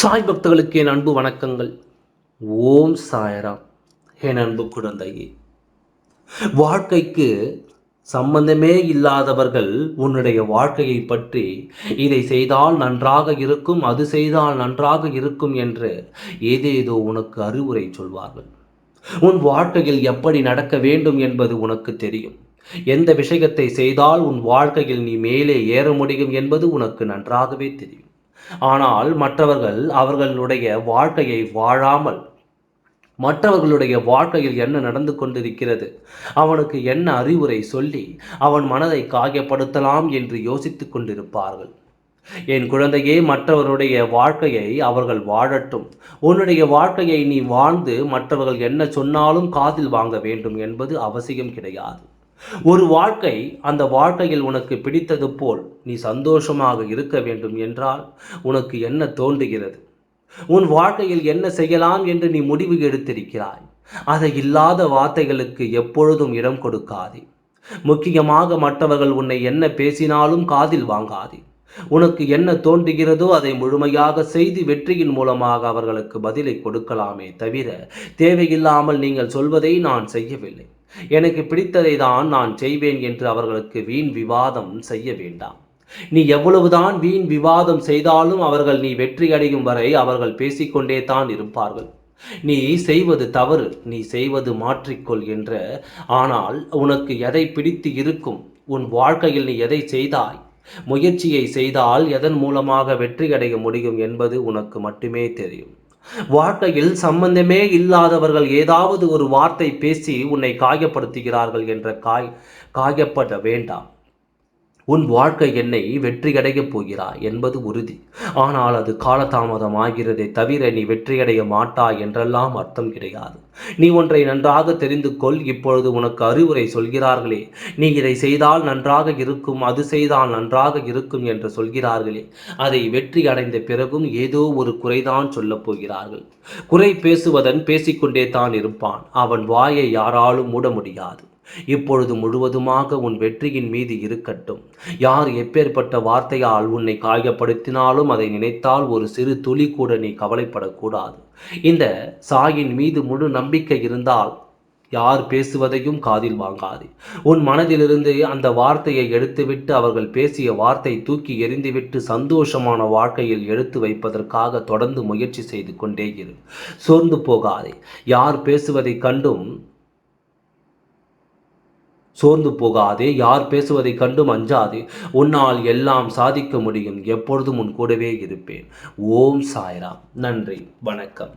சாய் பக்தர்களுக்கு என் அன்பு வணக்கங்கள். ஓம் சாயராம். என் அன்பு குழந்தையே வாழ்க்கைக்கு சம்பந்தமே இல்லாதவர்கள் உன்னுடைய வாழ்க்கையை பற்றி இதை செய்தால் நன்றாக இருக்கும் அது செய்தால் நன்றாக இருக்கும் என்று ஏதேதோ உனக்கு அறிவுரை சொல்வார்கள். உன் வாழ்க்கையில் எப்படி நடக்க வேண்டும் என்பது உனக்கு தெரியும். எந்த விஷயத்தை செய்தால் உன் வாழ்க்கையில் நீ மேலே ஏற முடியும் என்பது உனக்கு நன்றாகவே தெரியும். ஆனால் மற்றவர்கள் அவர்களுடைய வாழ்க்கையை வாழாமல் மற்றவர்களுடைய வாழ்க்கையில் என்ன நடந்து கொண்டிருக்கிறது அவனுக்கு என்ன அறிவுரை சொல்லி அவன் மனதை காயப்படுத்தலாம் என்று யோசித்துக் கொண்டிருப்பார்கள். என் குழந்தையே மற்றவருடைய வாழ்க்கையை அவர்கள் வாழட்டும். உன்னுடைய வாழ்க்கையை நீ வாழ்ந்து மற்றவர்கள் என்ன சொன்னாலும் காதில் வாங்க வேண்டும் என்பது அவசியம் கிடையாது. ஒரு வாழ்க்கை அந்த வாழ்க்கையில் உனக்கு பிடித்தது போல் நீ சந்தோஷமாக இருக்க வேண்டும் என்றால் உனக்கு என்ன தோன்றுகிறது? உன் வாழ்க்கையில் என்ன செய்யலாம் என்று நீ முடிவு எடுத்திருக்கிறாய்? அதை இல்லாத வார்த்தைகளுக்கு எப்பொழுதும் இடம் கொடுக்காதே. முக்கியமாக மற்றவர்கள் உன்னை என்ன பேசினாலும் காதில் வாங்காதே. உனக்கு என்ன தோன்றுகிறதோ அதை முழுமையாக செய்து வெற்றியின் மூலமாக அவர்களுக்கு பதிலை கொடுக்கலாமே தவிர தேவையில்லாமல் நீங்கள் சொல்வதை நான் செய்யவில்லை. எனக்கு பிடித்ததை தான் நான் செய்வேன் என்று அவர்களுக்கு வீண் விவாதம் செய்ய வேண்டாம். நீ எவ்வளவுதான் வீண் விவாதம் செய்தாலும் அவர்கள் நீ வெற்றி அடையும் வரை அவர்கள் பேசிக்கொண்டே தான் இருப்பார்கள். நீ செய்வது தவறு நீ செய்வது மாற்றிக்கொள் என்ற. ஆனால் உனக்கு எதை பிடித்து இருக்கும்? உன் வாழ்க்கையில் நீ எதை செய்தாய்? முயற்சியை செய்தால் எதன் மூலமாக வெற்றி அடைய முடியும் என்பது உனக்கு மட்டுமே தெரியும். வாழ்க்கையில் சம்பந்தமே இல்லாதவர்கள் ஏதாவது ஒரு வார்த்தை பேசி உன்னை காயப்படுத்துகிறார்கள் என்ற காய் காயப்பட வேண்டாம். உன் வாழ்க்கை என்னை வெற்றியடையப் போகிறாய் என்பது உறுதி. ஆனால் அது காலதாமதம் ஆகிறதே தவிர நீ வெற்றியடைய மாட்டாய் என்றெல்லாம் அர்த்தம் கிடையாது. நீ ஒன்றை நன்றாக தெரிந்து கொள் இப்பொழுது உனக்கு அறிவுரை சொல்கிறார்களே. நீ இதை செய்தால் நன்றாக இருக்கும் அது செய்தால் நன்றாக இருக்கும் என்று சொல்கிறார்களே. அதை வெற்றி அடைந்த பிறகும் ஏதோ ஒரு குறைதான் சொல்லப் போகிறார்கள். குறை பேசுவதன் பேசிக்கொண்டே தான் இருப்பான். அவன் வாயை யாராலும் மூட முடியாது. இப்பொழுது முழுவதுமாக உன் வெற்றியின் மீது இருக்கட்டும். யார் எப்பேற்பட்ட வார்த்தையால் உன்னை காயப்படுத்தினாலும் அதை நினைத்தால் ஒரு சிறு துளி கூட நீ கவலைப்படக்கூடாது. இந்த சாயின் மீது முழு நம்பிக்கை இருந்தால் யார் பேசுவதையும் காதில் வாங்காது. உன் மனதிலிருந்து அந்த வார்த்தையை எடுத்துவிட்டு அவர்கள் பேசிய வார்த்தை தூக்கி எறிந்துவிட்டு சந்தோஷமான வாழ்க்கையில் எடுத்து வைப்பதற்காக தொடர்ந்து முயற்சி செய்து கொண்டே இரு. சோர்ந்து போகாதே. யார் பேசுவதை கண்டும் சோர்ந்து போகாதே யார் பேசுவதை கண்டும் அஞ்சாதே உன்னால் எல்லாம் சாதிக்க முடியும் எப்பொழுதும் உன் கூடவே இருப்பேன். ஓம் சாய்ராம். நன்றி. வணக்கம்.